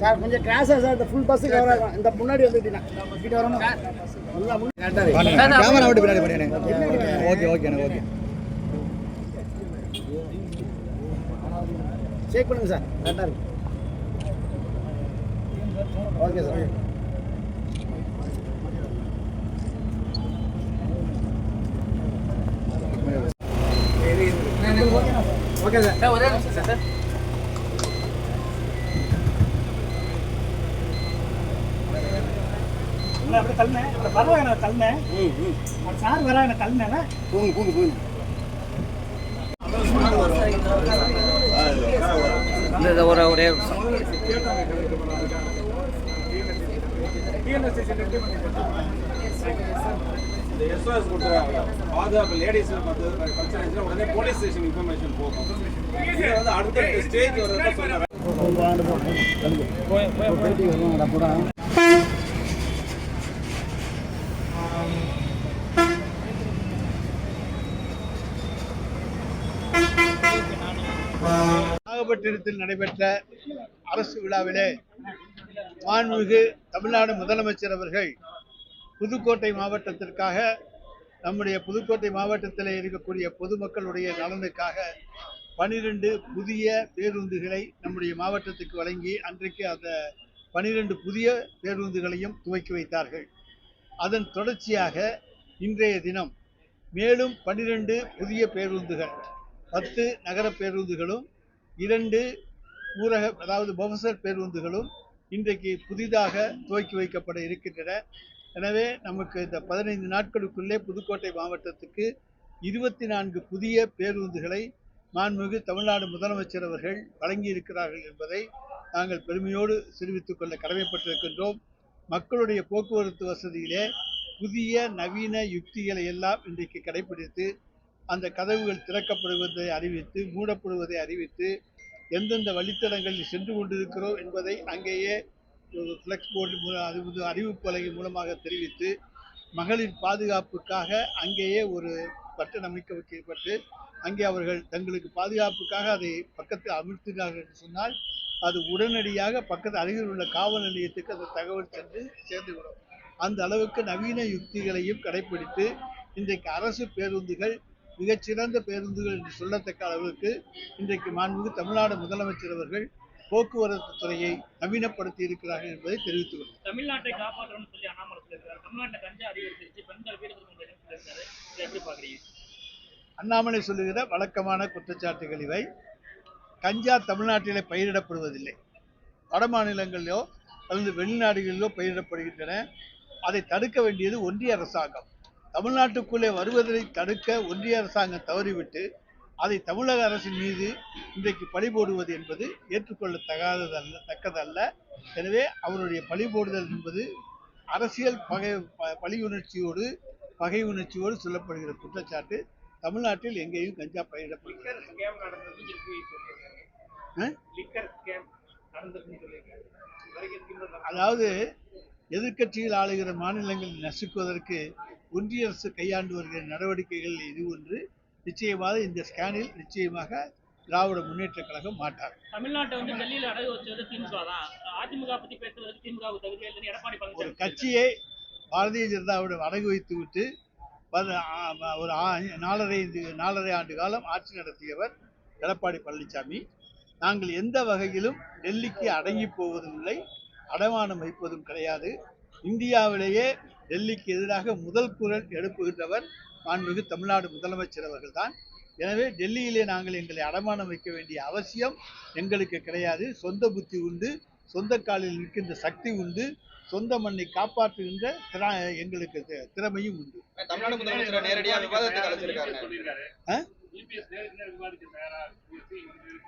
Sir கொஞ்சம் கிராஸா sir இந்த ஃபுல் பஸ் கவர் ஆகும் இந்த முன்னாடி வந்துட்டீங்கன்னா கிட்ட வரணும். கேமரா விட்டு பின்னாடி ஓகே ஓகே எனக்கு ஓகே. செக் பண்ணுங்க சார். கரெக்டாக இருக்கு. ஓகே சார் ஓகே சார் ஒரே நிமிஷம் சார் இல்லை அப்படியே தள்ளினேன் அப்புறம் பரவாயில்ல நான் தள்ளினேன் அது சார் வரா எனக்கு தள்ளினேன் பூங்க பூங்க பூங்க இந்த ஒரு ஒரே இந்த எஸ்ஓஎஸ் கொடுத்துருவாங்க பாதுகாப்பு லேடிஸ் வந்து பிரச்சனை இருந்துச்சுன்னா உடனே போலீஸ் ஸ்டேஷன் இன்ஃபர்மேஷன் போகும். இது வந்து அடுத்த ஸ்டேஜ் வரதான் சொல்றாங்க நாகப்பட்டினத்தில் நடைபெற்ற அரசு விழாவிலே மாண்புமிகு தமிழ்நாடு முதலமைச்சர் அவர்கள் புதுக்கோட்டை மாவட்டத்திற்காக நம்முடைய புதுக்கோட்டை மாவட்டத்தில் இருக்கக்கூடிய பொதுமக்களுடைய நலனுக்காக பனிரெண்டு புதிய பேருந்துகளை நம்முடைய மாவட்டத்துக்கு வழங்கி அன்றைக்கு அந்த பனிரெண்டு புதிய பேருந்துகளையும் துவக்கி வைத்தார்கள். அதன் தொடர்ச்சியாக இன்றைய தினம் மேலும் பனிரெண்டு புதிய பேருந்துகள் பத்து நகர பேருந்துகளும் இரண்டு ஊரக அதாவது பவசர் பேருந்துகளும் இன்றைக்கு புதிதாக துவக்கி வைக்கப்பட இருக்கின்றன. எனவே நமக்கு இந்த பதினைந்து நாட்களுக்குள்ளே புதுக்கோட்டை மாவட்டத்துக்கு இருபத்தி நான்கு புதிய பேருந்துகளை மாண்புமிகு தமிழ்நாடு முதலமைச்சர் அவர்கள் வழங்கியிருக்கிறார்கள் என்பதை நாங்கள் பெருமையோடு தெரிவித்துக் கொள்ள கடமைப்பட்டிருக்கின்றோம். மக்களுடைய போக்குவரத்து வசதியிலே புதிய நவீன யுக்திகளை எல்லாம் இன்றைக்கு கடைபிடித்து அந்த கதவுகள் திறக்கப்படுவதை அறிவித்து மூடப்படுவதை அறிவித்து எந்தெந்த வழித்தடங்களில் சென்று கொண்டிருக்கிறோம் என்பதை அங்கேயே ஃப்ளெக்ஸ் போர்டு மூலம் அது அறிவிப்பு மூலமாக தெரிவித்து மகளிர் பாதுகாப்புக்காக அங்கேயே ஒரு பட்டன் அமைக்க வைக்கப்பட்டு அங்கே அவர்கள் தங்களுக்கு பாதுகாப்புக்காக அதை பக்கத்தில் அமர்த்தினார்கள் என்று சொன்னால் அது உடனடியாக பக்கத்து அருகில் உள்ள காவல் நிலையத்துக்கு அந்த தகவல் சென்று சேர்ந்துவிடும். அந்த அளவுக்கு நவீன யுக்திகளையும் கடைபிடித்து இன்றைக்கு அரசு பேருந்துகள் மிகச்சிறந்த பேருந்துகள் என்று சொல்லத்தக்க அளவுக்கு இன்றைக்கு மாண்புமிகு தமிழ்நாடு முதலமைச்சர் அவர்கள் போக்குவரத்து துறையை நவீனப்படுத்தி இருக்கிறார்கள் என்பதை தெரிவித்துக் கொள்கிறேன். தமிழ்நாட்டை காப்பாற்றணும்னு சொல்லி அண்ணாமலை சொல்லியிருக்காரு. தமிழ்நாட்டில் கஞ்சா அதிகரிச்சிருச்சு. பெண்கள் வீடு திரும்ப சொல்லியிருக்காரு. இதை எப்படி பார்க்குறீங்க? அண்ணாமலை சொல்லுகிற வழக்கமான குற்றச்சாட்டுகள் இவை. கஞ்சா தமிழ்நாட்டிலே பயிரிடப்படுவதில்லை. வட மாநிலங்களிலோ அல்லது வெளிநாடுகளிலோ பயிரிடப்படுகின்றன. அதை தடுக்க வேண்டியது ஒன்றிய அரசாங்கம். தமிழ்நாட்டுக்குள்ளே வருவதை தடுக்க ஒன்றிய அரசாங்கம் தவறிவிட்டு அதை தமிழக அரசின் மீது இன்றைக்கு பழி போடுவது என்பது ஏற்றுக்கொள்ளத்தகாததல்ல தக்கதல்ல. எனவே அவருடைய பழி போடுதல் என்பது அரசியல் பகை பழி உணர்ச்சியோடு பகை உணர்ச்சியோடு சொல்லப்படுகிற குற்றச்சாட்டு. தமிழ்நாட்டில் எங்கேயும் கஞ்சா பயிரிடப்படுகிறது அதாவது எதிர்க்கட்சியில் ஆளுகிற மாநிலங்களில் நசுக்குவதற்கு ஒன்றிய அரசு கையாண்டு வருகிற நடவடிக்கைகள் இது ஒன்று. நிச்சயமாக இந்த ஸ்கேனில் நிச்சயமாக திராவிட முன்னேற்ற கழகம் மாட்டார். தமிழ்நாட்டை வந்து டெல்லியில் அடகு வச்சது திமுக தான். அதிமுக பத்தி பேசுறதுக்கு திமுக தகுதி இல்லைன்னு எடப்பாடி ஒரு கட்சியை பாரதிய ஜனதாவிடம் அடகு வைத்து விட்டு ஒரு நாலரை நாலரை ஆண்டு காலம் ஆட்சி நடத்தியவர் எடப்பாடி பழனிசாமி. நாங்கள் எந்த வகையிலும் டெல்லிக்கு அடங்கி போவதும் இல்லை அடமானம் வைப்பதும் கிடையாது. இந்தியாவிலேயே டெல்லிக்கு எதிராக முதல் குரல் எழுப்புகின்றவர் மாண்புமிகு தமிழ்நாடு முதலமைச்சர் அவர்கள்தான். எனவே டெல்லியிலே நாங்கள் எங்களை அடமானம் வைக்க வேண்டிய அவசியம் எங்களுக்கு கிடையாது. சொந்த புத்தி உண்டு. சொந்த காலில் நிற்கின்ற சக்தி உண்டு. சொந்த மண்ணை காப்பாற்றுகின்ற திறா எங்களுக்கு தி- திறமையும் உண்டு. தமிழ்நாடு முதலமைச்சர் நேரடியா விவாதத்துக்கு?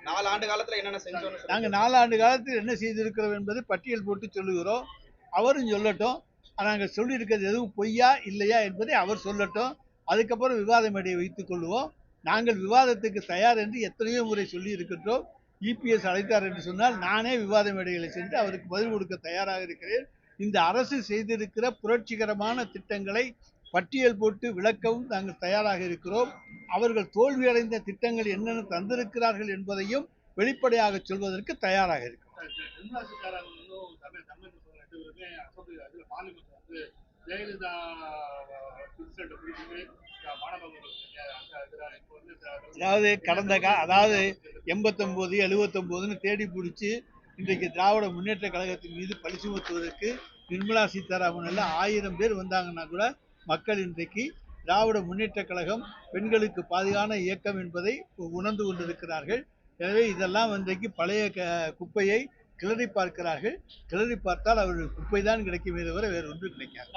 நாலு ஆண்டு காலத்துல என்னென்ன செஞ்சோம்னு சொல்லி நாங்கள் நாலாண்டு காலத்தில் என்ன செய்திருக்கிறோம் என்பது பட்டியல் போட்டு சொல்லுகிறோம். அவரும் சொல்லட்டும். நாங்கள் சொல்லியிருக்கிறது எதுவும் பொய்யா இல்லையா என்பதை அவர் சொல்லட்டும். அதுக்கப்புறம் விவாத மேடையை வைத்துக் கொள்வோம் நாங்கள் விவாதத்துக்கு தயார் என்று எத்தனையோ முறை சொல்லி இருக்கின்றோம் இபிஎஸ் அழைத்தார் என்று சொன்னால் நானே விவாத மேடைகளை சென்று அவருக்கு பதில் கொடுக்க தயாராக இருக்கிறேன். இந்த அரசு செய்திருக்கிற புரட்சிகரமான திட்டங்களை பட்டியல் போட்டு விளக்கவும் நாங்கள் தயாராக இருக்கிறோம். அவர்கள் தோல்வியடைந்த திட்டங்கள் என்னென்ன தந்திருக்கிறார்கள் என்பதையும் வெளிப்படையாக சொல்வதற்கு தயாராக இருக்கிறோம். ஜெயலலிதா அதாவது கடந்த கா அதாவது எண்பத்தொம்போது எழுபத்தொம்போதுன்னு தேடி பிடிச்சி இன்றைக்கு திராவிட முன்னேற்ற கழகத்தின் மீது பழி சுமத்துவதற்கு நிர்மலா சீதாராமன் எல்லாம் ஆயிரம் பேர் வந்தாங்கன்னா கூட மக்கள் இன்றைக்கு திராவிட முன்னேற்ற கழகம் பெண்களுக்கு பாதுகான இயக்கம் என்பதை உணர்ந்து கொண்டிருக்கிறார்கள். எனவே இதெல்லாம் இன்றைக்கு பழைய க குப்பையை கிளறி பார்க்கிறார்கள். கிளறி பார்த்தால் அவர்கள் குப்பை தான் கிடைக்குமே தவிர வேறு ஒன்றும் கிடைக்காது.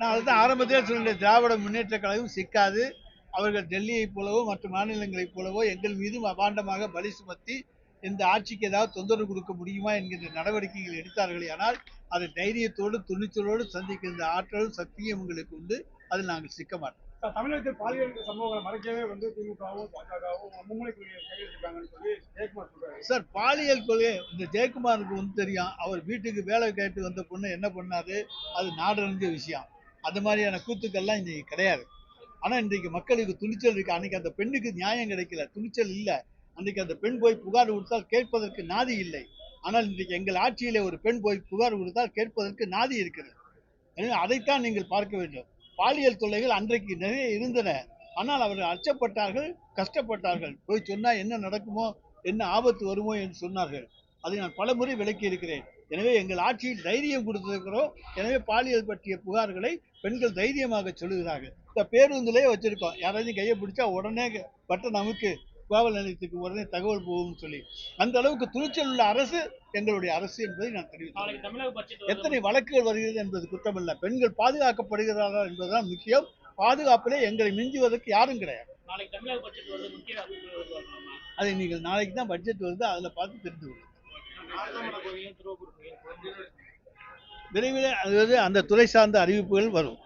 நான் அதுதான் ஆரம்பத்திலே சொன்னேன் திராவிட முன்னேற்ற கழகம் சிக்காது. அவர்கள் டெல்லியைப் போலவோ மற்ற மாநிலங்களைப் போலவோ எங்கள் மீதும் அபாண்டமாக பலி சுமத்தி இந்த ஆட்சிக்கு ஏதாவது தொந்தரவு கொடுக்க முடியுமா என்கின்ற நடவடிக்கைகள் எடுத்தார்களே ஆனால் அதை தைரியத்தோடு துணிச்சலோடு சந்திக்கின்ற ஆற்றலும் சக்தியும் உங்களுக்கு உண்டு. அதில் நாங்கள் சிக்க மாட்டோம். தமிழகத்தில் பாலியல் சம்பவங்களை மறைக்கவே வந்து திமுகவும் பாஜகவும் மும்முனை கொள்கையை கையெழுத்திருக்காங்கன்னு சொல்லி ஜெயக்குமார் சொல்றாரு. சார் பாலியல் கொள்கை இந்த ஜெயக்குமாருக்கு வந்து தெரியும் அவர் வீட்டுக்கு வேலை கேட்டு வந்த பொண்ணு என்ன பண்ணாரு அது நாடறிஞ்ச விஷயம். அது மாதிரியான கூத்துக்கள்லாம் இன்னைக்கு கிடையாது. ஆனால் இன்றைக்கு மக்களுக்கு துணிச்சல் இருக்கு. அன்னைக்கு அந்த பெண்ணுக்கு நியாயம் கிடைக்கல. துணிச்சல் இல்லை. அன்றைக்கு அந்த பெண் போய் புகார் கொடுத்தால் கேட்பதற்கு நாதி இல்லை. ஆனால் இன்றைக்கு எங்கள் ஆட்சியிலே ஒரு பெண் போய் புகார் கொடுத்தால் கேட்பதற்கு நாதி இருக்கிறது. எனவே அதைத்தான் நீங்கள் பார்க்க வேண்டும். பாலியல் தொல்லைகள் அன்றைக்கு நிறைய இருந்தன. ஆனால் அவர்கள் அச்சப்பட்டார்கள் கஷ்டப்பட்டார்கள். போய் சொன்னால் என்ன நடக்குமோ என்ன ஆபத்து வருமோ என்று சொன்னார்கள். அதை நான் பலமுறை விளக்கி இருக்கிறேன். எனவே எங்கள் ஆட்சியில் தைரியம் கொடுத்திருக்கிறோம். எனவே பாலியல் பற்றிய புகார்களை பெண்கள் தைரியமாக சொல்லுகிறார்கள். இந்த பேருந்துலேயே வச்சிருக்கோம். யாராவது கையை பிடிச்சா உடனே பட்ட நமக்கு காவல் நிலையத்துக்கு உடனே தகவல் போகும்னு சொல்லி. அந்த அளவுக்கு துணிச்சல் உள்ள அரசு எங்களுடைய அரசு என்பதை நான் தெரிவித்தேன் எத்தனை வழக்குகள் வருகிறது என்பது குற்றமல்ல. பெண்கள் பாதுகாக்கப்படுகிறார்களா என்பதுதான் முக்கியம். பாதுகாப்பிலே எங்களை மிஞ்சுவதற்கு யாரும் கிடையாது. அதை நீங்கள் நாளைக்கு தான் பட்ஜெட் வருது அதில் பார்த்து தெரிந்து கொள்ளுங்கள். விரைவில் அதாவது அந்த துறை சார்ந்த அறிவிப்புகள் வரும்.